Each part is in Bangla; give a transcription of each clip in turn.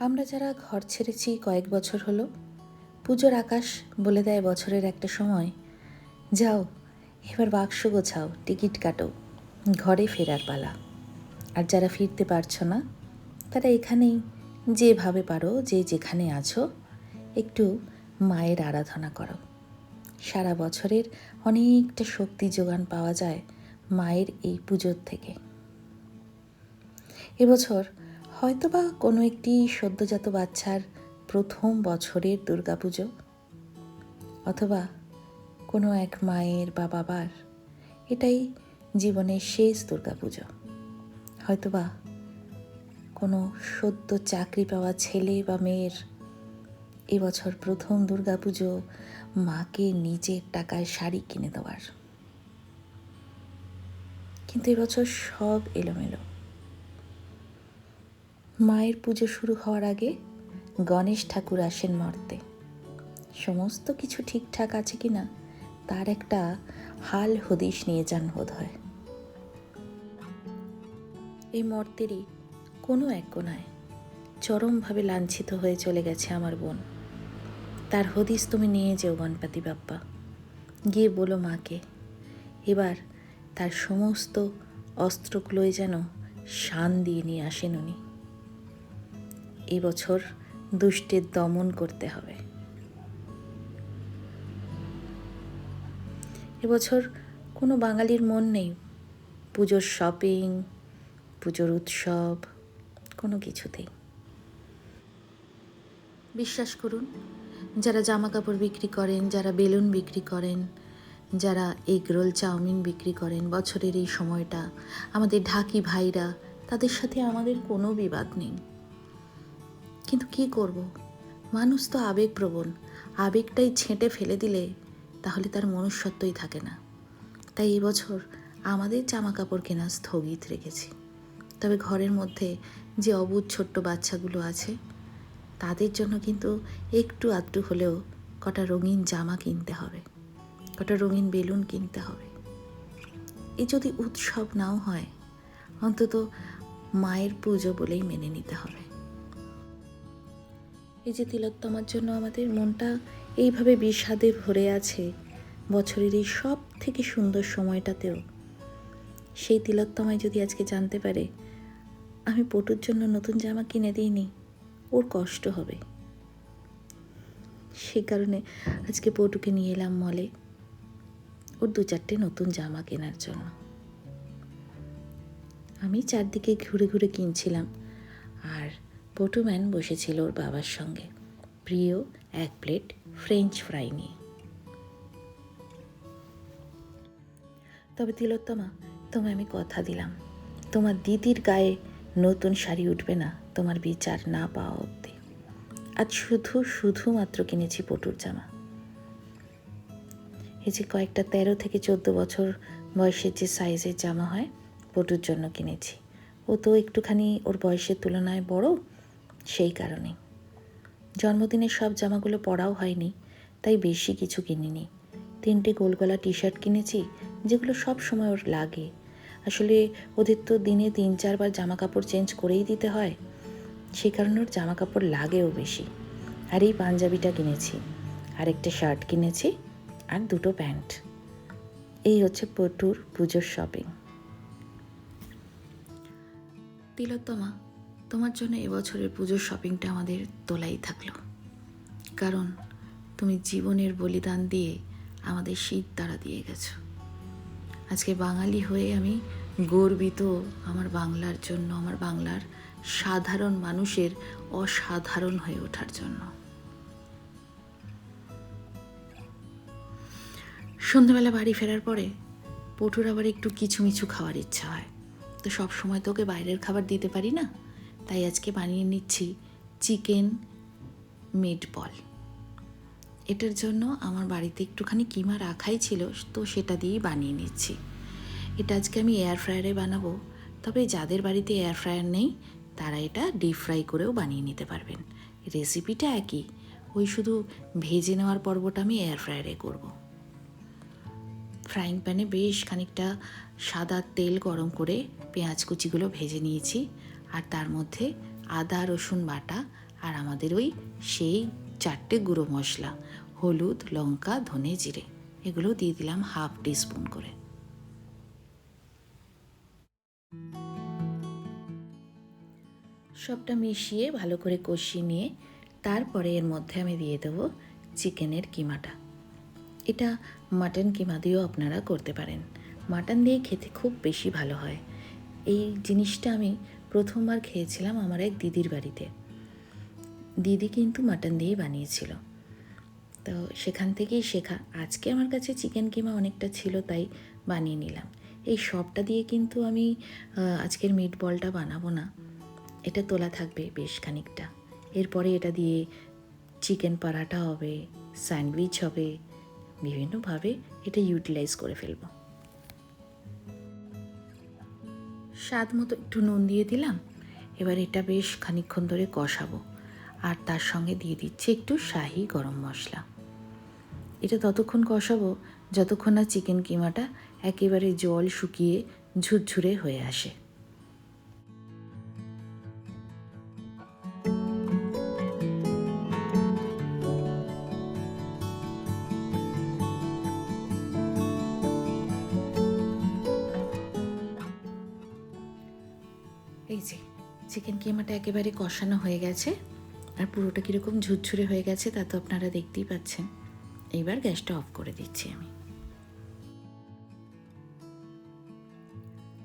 আমরা যারা ঘর ছেড়েছি কয়েক বছর হলো, পুজোর আকাশ বলে দেয় বছরের একটা সময়। যাও, এবার বাক্স গোছাও, টিকিট কাটো, ঘরে ফেরার পালা। আর যারা ফিরতে পারছ না, তারা এখানেই, যেভাবে পারো, যে যেখানে আছো, একটু মায়ের আরাধনা করো। সারা বছরের অনেকটা শক্তি যোগান পাওয়া যায় মায়ের এই পুজোর থেকে। এবছর হয়তোবা কোনো একটি সদ্যজাত বাচ্চার প্রথম বছরের দুর্গাপুজো, অথবা কোনো এক মায়ের বা বাবার, এটাই জীবনের শেষ দুর্গাপুজো। হয়তোবা কোনো সদ্য চাকরি পাওয়া ছেলে বা মেয়ের এবছর প্রথম দুর্গাপুজো মাকে নিজের টাকায় শাড়ি কিনে দেওয়ার। কিন্তু এবছর সব এলোমেলো। মায়ের পুজো শুরু হওয়ার আগে গণেশ ঠাকুর আসেন মর্তে। সমস্ত কিছু ঠিকঠাক আছে কি না, তার একটা হাল হদিশ নিয়ে যান বোধ হয়। এই মর্তেরই কোনো এক কোনায় চরমভাবে লাঞ্ছিত হয়ে চলে গেছে আমার বোন। তার হদিস তুমি নিয়ে যেও গণপতি বাপ্পা। গিয়ে বলো মাকে, এবার তার সমস্ত অস্ত্রগুলোই যেন শান দিয়ে নিয়ে আসেন উনি। এবছর দুষ্টের দমন করতে হবে। এবছর কোনো বাঙালির মন নেই। পুজোর শপিং পুজোর উৎসব, কোনো কিছুতেই। বিশ্বাস করুন, যারা জামা কাপড় বিক্রি করেন, যারা বেলুন বিক্রি করেন, যারা এগরোল চাউমিন বিক্রি করেন, বছরের এই সময়টা, আমাদের ঢাকি ভাইরা, তাদের সাথে আমাদের কোনো বিবাদ নেই। কিন্তু কি করব? মানুষ তো আবেগপ্রবণ। আবেগটাই ছেঁটে ফেলে দিলে তাহলে তার মনুষ্যত্বই থাকে না। তাই এবছর আমাদের জামা কাপড় কেনা স্থগিত রেখেছি। তবে ঘরের মধ্যে যে অবুধ ছোট্ট বাচ্চাগুলো আছে, তাদের জন্য কিন্তু একটু আধটু হলেও কটা রঙিন জামা কিনতে হবে, কটা রঙিন বেলুন কিনতে হবে। এ যদি উৎসব নাও হয়, অন্তত মায়ের পুজো বলেই মেনে নিতে হবে। এই যে তিলোত্তমার জন্য আমাদের মনটা এইভাবে বিষাদে ভরে আছে। বছরের এই সব থেকে সুন্দর সময়টাতেও। সেই তিলোত্তমায় যদি আজকে জানতে পারে, আমি পটুর জন্য নতুন জামা কিনে দিইনি, ওর কষ্ট হবে। সেই কারণে আজকে পটুকে নিয়ে এলাম মলে, ওর দু চারটে নতুন জামা কেনার জন্য। আমি চারদিকে ঘুরে ঘুরে কিনছিলাম। পটুম্যান বসেছিল ওর বাবার সঙ্গে। প্রিয় এক প্লেট ফ্রেঞ্চ ফ্রাই নিয়ে। তবে তিলোত্তমা, তোমায় আমি কথা দিলাম। তোমার দিদির গায়ে নতুন শাড়ি উঠবে না, তোমার বিচার না পাওয়া অব্দি আজ শুধু, শুধুমাত্র কিনেছি পটুর জামা। এই যে কয়েকটা তেরো থেকে চোদ্দ বছর বয়সের যে সাইজের জামা হয়, পটুর জন্য কিনেছি। ও তো একটুখানি ওর বয়সের তুলনায় বড় সেই কারণে। জন্মদিনের সব জামাগুলো পরাও হয়নি, তাই বেশি কিছু কিনিনি। তিনটে গোলগলা টি শার্ট কিনেছি, যেগুলো সব সময় ওর লাগে। আসলে ওদের তো দিনে তিন, চারবার জামা কাপড় চেঞ্জ করেই দিতে হয়। সেই কারণে ওর জামা কাপড় লাগেও বেশি। আর এই পাঞ্জাবিটা কিনেছি। আরেকটা শার্ট কিনেছি, আর দুটো প্যান্ট। এই হচ্ছে পটুর পুজোর শপিং। তিলোত্তমা তোমার জন্য এবছরের পুজোর শপিংটা আমাদের তোলাই থাকল। কারণ তুমি জীবনের বলিদান দিয়ে আমাদের শীত তারা দিয়ে গেছো। আজকে বাঙালি হয়ে আমি গর্বিত আমার বাংলার জন্য, আমার বাংলার সাধারণ মানুষের অসাধারণ হয়ে ওঠার জন্য। সন্ধ্যাবেলা বাড়ি ফেরার পরে পটুর আবার একটু কিছু মিছু খাওয়ার ইচ্ছা হয়। তো সব সময় তোকে বাইরের খাবার দিতে পারি না? তাই আজকে বানিয়ে নিচ্ছি চিকেন মিট বল এটার জন্য আমার বাড়িতে একটুখানি কিমা রাখাই ছিল, তো সেটা দিয়েই বানিয়ে নিচ্ছি। এটা আজকে আমি এয়ার ফ্রায়ারে বানাবো, তবে যাদের বাড়িতে এয়ার ফ্রায়ার নেই, তারা এটা ডিপ ফ্রাই করেও বানিয়ে নিতে পারবেন। রেসিপিটা একই, ওই শুধু ভেজে নেওয়ার পর্বটা আমি এয়ার ফ্রায়ারে করব। ফ্রাইং প্যানে বেশ খানিকটা সাদা তেল গরম করে পেঁয়াজ কুচিগুলো ভেজে নিয়েছি। আর তার মধ্যে আদা, রসুন বাটা আর আমাদের ওই সেই চারটে গুঁড়ো মশলা, হলুদ, লঙ্কা, ধনে জিরে, এগুলো দিয়ে দিলাম হাফ টিস্পুন করে। সবটা মিশিয়ে ভালো করে কষিয়ে নিয়ে তারপরে এর মধ্যে আমি দিয়ে দেবো চিকেনের কিমাটা। এটা মাটন কিমা দিয়েও আপনারা করতে পারেন। মাটন দিয়ে খেতে খুব বেশি ভালো হয়। এই জিনিসটা আমি প্রথমবার খেয়েছিলাম আমার এক দিদির বাড়িতে। দিদি কিন্তু মাটন দিয়েই বানিয়েছিল। তো সেখান থেকেই শেখা, আজকে আমার কাছে চিকেন কিমা অনেকটা ছিল, তাই বানিয়ে নিলাম। এই সবটা দিয়ে কিন্তু আমি আজকের মিট বলটা বানাবো না। এটা তোলা থাকবে বেশ খানিকটা। এরপরে এটা দিয়ে চিকেন পরাঠা হবে, স্যান্ডউইচ হবে, বিভিন্নভাবে এটা ইউটিলাইজ করে ফেলব। স্বাদ মতো একটু নুন দিয়ে দিলাম। এবার এটা বেশ খানিক্ষণ ধরে কষাবো। আর তার সঙ্গে দিয়ে দিচ্ছি একটু শাহি গরম মশলা। এটা ততক্ষণ কষাবো যতক্ষণ না চিকেন কিমাটা একেবারে জল শুকিয়ে ঝুরঝুরে হয়ে আসে। চিকেন কিমাটা একেবারে কষানো হয়ে গেছে? আর পুরোটা কীরকম ঝুরঝুরে হয়ে গেছে তা তো আপনারা দেখতেই পাচ্ছেন। এইবার গ্যাসটা অফ করে দিচ্ছি আমি।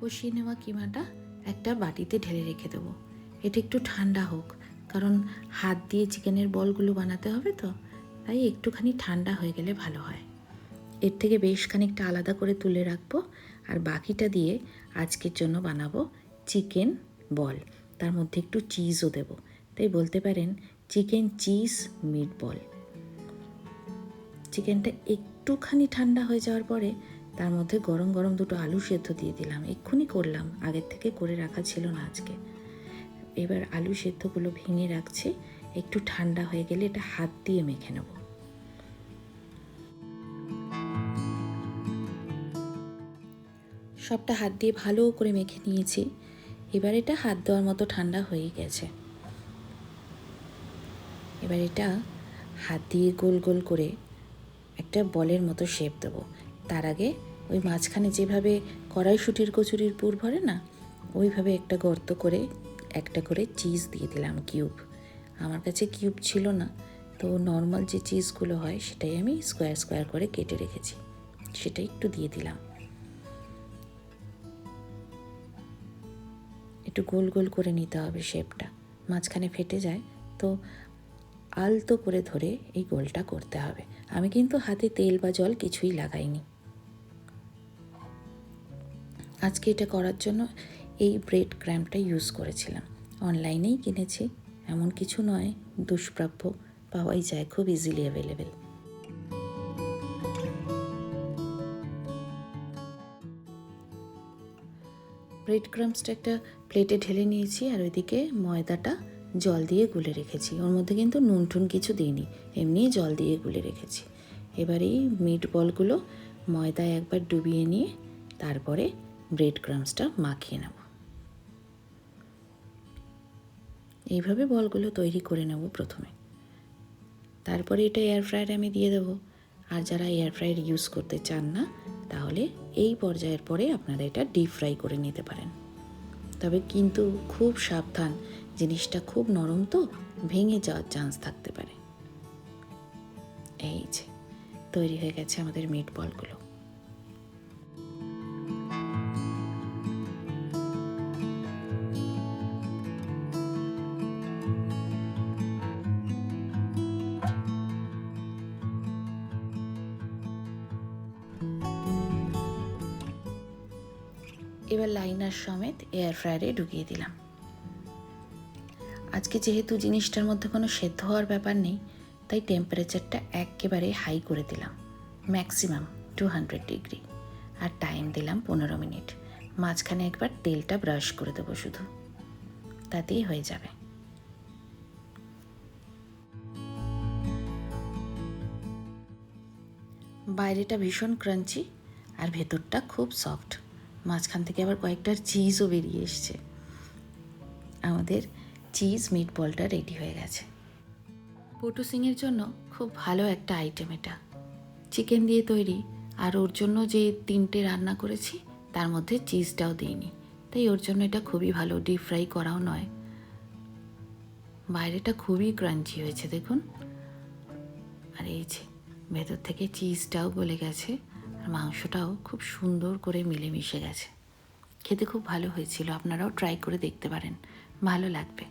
কষিয়ে নেওয়া কিমাটা একটা বাটিতে ঢেলে রেখে দেবো। এটা একটু ঠান্ডা হোক, কারণ হাত দিয়ে চিকেনের বলগুলো বানাতে হবে তো, তাই একটুখানি ঠান্ডা হয়ে গেলে ভালো হয়। এর থেকে বেশ খানিকটা আলাদা করে তুলে রাখব, আর বাকিটা দিয়ে আজকের জন্য বানাবো চিকেন বল। তার মধ্যে একটু চিজও দেব। তাই বলতে পারেন চিকেন চিজ মিট বল চিকেনটা একটুখানি ঠান্ডা হয়ে যাওয়ার পরে তার মধ্যে গরম গরম দুটো আলু সেদ্ধ দিয়ে দিলাম। এক্ষুনি করলাম, আগের থেকে করে রাখা ছিল না আজকে। এবার আলু সেদ্ধগুলো ভেঙে রাখছি, একটু ঠান্ডা হয়ে গেলে এটা হাত দিয়ে মেখে নেব। সবটা হাত দিয়ে ভালো করে মেখে নিয়েছি। এবার এটা হাত দেওয়ার মতো ঠান্ডা হয়ে গেছে। এবার এটা হাত দিয়ে গোল গোল করে একটা বলের মতো শেপ দেবো। তার আগে ওই মাঝখানে যেভাবে কড়াইশুটির কচুরির পুর ভরে না, ওইভাবে একটা গর্ত করে একটা করে চিজ দিয়ে দিলাম কিউব আমার কাছে কিউব ছিল না, তো নর্মাল যে চিজগুলো হয় সেটাই আমি স্কোয়ার স্কোয়ার করে কেটে রেখেছি। সেটা একটু দিয়ে দিলাম। একটু গোল গোল করে নিতে হবে শেপটা। মাঝখানে ফেটে যায়, তো আলতো করে ধরে এই গোলটা করতে হবে। আমি কিন্তু হাতে তেল বা জল কিছুই লাগাইনি। আজকে এটা করার জন্য এই ব্রেড ক্র্যাম্পটা ইউজ করেছিলাম। অনলাইনেই কিনেছি, এমন কিছু নয়, দুষ্প্রাপ্য, পাওয়াই যায়, খুব ইজিলি অ্যাভেলেবেল ব্রেড ক্রাম্পসটা একটা প্লেটে ঢেলে নিয়েছি আর ওইদিকে ময়দাটা জল দিয়ে গুলে রেখেছি। ওর মধ্যে কিন্তু নুন টুন কিছু দিইনি, এমনি জল দিয়ে গুলে রেখেছি। এবার এই মিট বলগুলো ময়দায় একবার ডুবিয়ে নিয়ে তারপরে ব্রেড ক্রাম্পসটা মাখিয়ে নেব। এইভাবে বলগুলো তৈরি করে নেব প্রথমে। তারপরে এটা এয়ার ফ্রায়ারে আমি দিয়ে দেবো। আর যারা এয়ার ফ্রায়ার ইউজ করতে চান না তাহলে এই পর্যায়ের পরে আপনারা এটা ডিপ ফ্রাই করে নিতে পারেন। তবে কিন্তু খুব সাবধান, জিনিসটা খুব নরম তো, ভেঙে যাওয়ার চান্স থাকতে পারে। এই যে, তৈরি হয়ে গেছে আমাদের মিট বলগুলো এবার লাইনার সমেত এয়ার ফ্রায়ারে ঢুকিয়ে দিলাম। আজকে যেহেতু জিনিসটার মধ্যে কোনো সেদ্ধ হওয়ার ব্যাপার নেই, তাই টেম্পারেচারটা একেবারে হাই করে দিলাম। ম্যাক্সিমাম টু হান্ড্রেড ডিগ্রি আর টাইম দিলাম পনেরো মিনিট। মাঝখানে একবার তেলটা ব্রাশ করে দেবো শুধু। তাতেই হয়ে যাবে। বাইরেটা ভীষণ ক্রাঞ্চি আর ভেতরটা খুব সফট মাঝখান থেকে আবার কয়েকটা চিজও বেরিয়ে এসছে। আমাদের চিজ মিট বলটা রেডি হয়ে গেছে। পটু সিংয়ের জন্য খুব ভালো একটা আইটেম এটা। চিকেন দিয়ে তৈরি, আর ওর জন্য যে তিনটে রান্না করেছি, তার মধ্যে চিজটাও দিইনি। তাই ওর জন্য এটা খুবই ভালো ডিপ ফ্রাই করাও নয়। বাইরেটা খুবই ক্রাঞ্চি হয়েছে, দেখুন। আর এই যে, ভেতর থেকে চিজটাও গলে গেছে। আর মাংসটাও খুব সুন্দর করে মিলেমিশে গেছে। খেতে খুব ভালো হয়েছিল, আপনারাও ট্রাই করে দেখতে পারেন। ভালো লাগবে।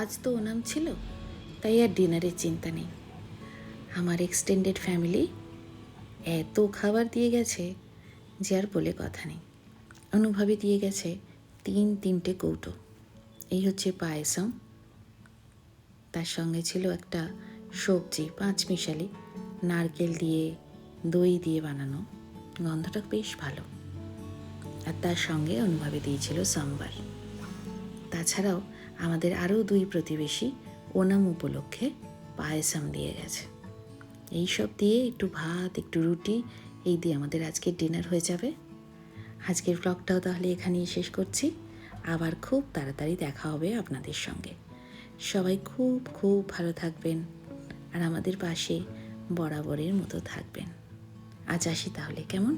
আজ তো ওনাম ছিল, তাই আর ডিনারের চিন্তা নেই। আমার এক্সটেন্ডেড ফ্যামিলি এত খাবার দিয়ে গেছে যে আর বলে কথা নেই। অনুভবে দিয়ে গেছে তিন তিনটে কৌটো। এই হচ্ছে পায়েসম। তার সঙ্গে ছিল একটা সবজি, পাঁচ মিশালি, নারকেল দিয়ে, দই দিয়ে বানানো। গন্ধটা বেশ ভালো। আর তার সঙ্গে অনুভবে দিয়েছিল সাম্বার। তাছাড়াও আমাদের আরও দুই প্রতিবেশী ওনাম উপলক্ষে পায়েসাম দিয়ে গেছে। এই সব দিয়ে একটু ভাত, একটু রুটি, এই দিয়ে আমাদের আজকের ডিনার হয়ে যাবে। আজকের ব্লগটাও তাহলে এখানেই শেষ করছি। আবার খুব তাড়াতাড়ি দেখা হবে আপনাদের সঙ্গে। সবাই খুব খুব ভালো থাকবেন আর আমাদের পাশে বরাবরের মতো থাকবেন। আজ আসি তাহলে, কেমন?